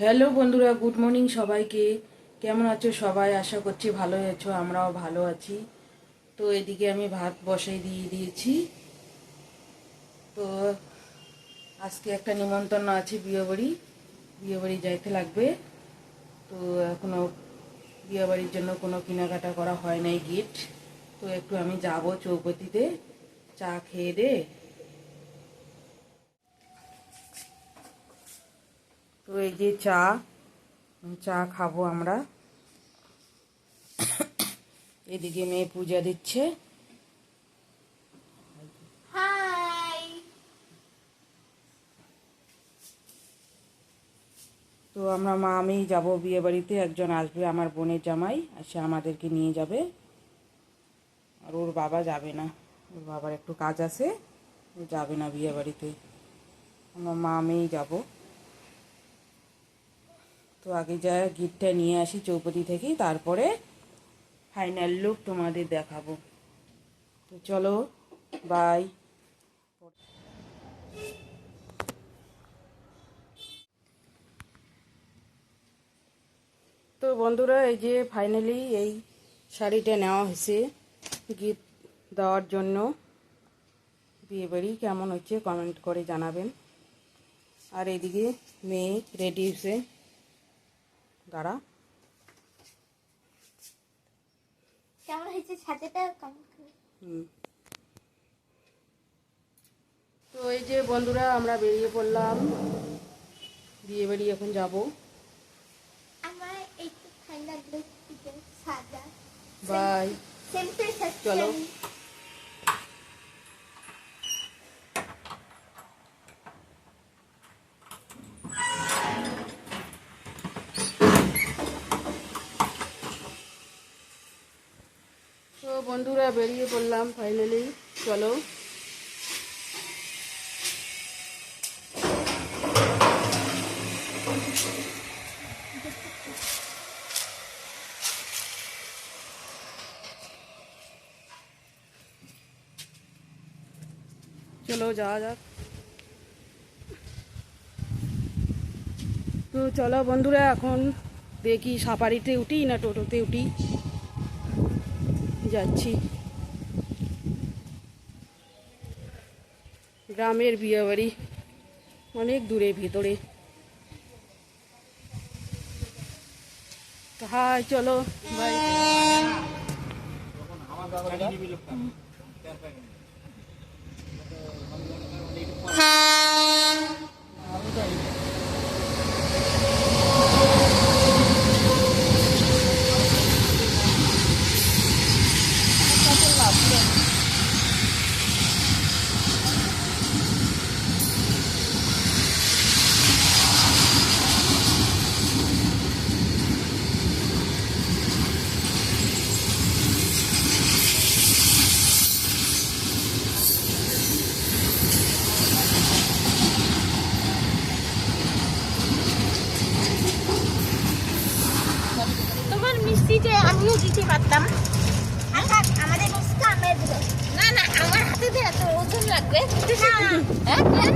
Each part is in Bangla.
হ্যালো বন্ধুরা, গুড মর্নিং সবাইকে। কেমন আছো সবাই? আশা করছি ভালো আছো, আমরাও ভালো আছি। তো এদিকে আমি ভাত বসাই দিয়ে দিয়েছি। তো আজকে একটা নিমন্ত্রণ আছে বিয়েবাড়ি। বিয়েবাড়ি যাইতে লাগবে। তো এখনও বিয়েবাড়ির জন্য কোনো কেনাকাটা করা হয় নাই গিফট তো একটু আমি যাব চৌপতিতে, চা খেয়ে দে। তো এই যে চা চা খাব আমরা। এদিকে মেয়ে পূজা দিচ্ছে। তো আমরা মা আমিই যাব বিয়ে বাড়িতে একজন আসবে আমার বোনের জামাই আর সে আমাদেরকে নিয়ে যাবে। আর ওর বাবা যাবে না ওর বাবার একটু কাজ আছে ও যাবে না বিয়ে বাড়িতে আমরা মা আমিই যাব। তো আগে যা গিফটটা নিয়ে আসি চৌপতি থেকে তারপরে ফাইনাল লুক তোমাদের দেখাবো। তো চলো বাই তো বন্ধুরা, এই যে ফাইনালি এই শাড়িটা নেওয়া হয়েছে গিফট দেওয়ার জন্য। বিয়েবাড়ি কেমন হচ্ছে কমেন্ট করে জানাবেন। আর এদিকে মেয়ে রেডি হয়েছে। দাঁড়া। কেমন হয়েছে করুন হুম। তো এই যে বন্ধুরা আমরা বেরিয়ে পড়লাম। বিয়ে বাড়ি এখন যাব। আমার এই তো ঠান্ডা সাদা বাই চলো। তো বন্ধুরা, বেরিয়ে পড়লাম ফাইনালি চলো। চলো, যাওয়া যাক। তো চলো বন্ধুরা, এখন দেখি সাফারিতে উঠি না টোটোতে উঠি? যাচ্ছি গ্রামের বিয়ে বাড়ি অনেক দূরে ভিতরে হাই চলো বাই যে আমিও দিতে পারতাম। আর আমাদের না না আমার হাতে দে এত ওজন লাগবে। হ্যাঁ হ্যাঁ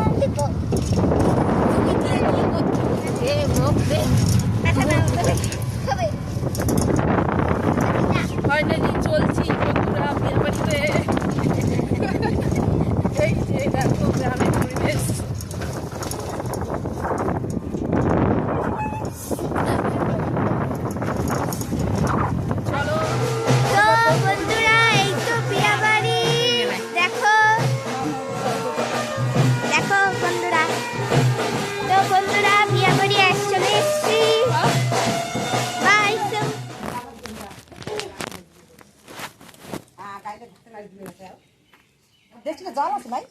দেখছিলে জাল আছে ভাই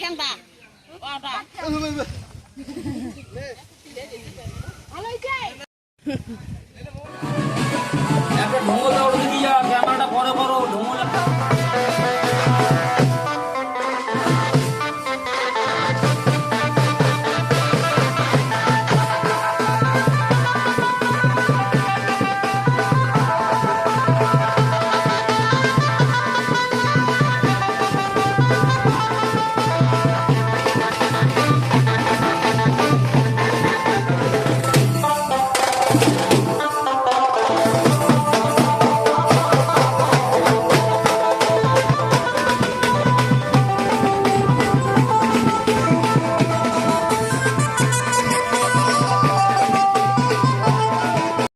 ঠেংটা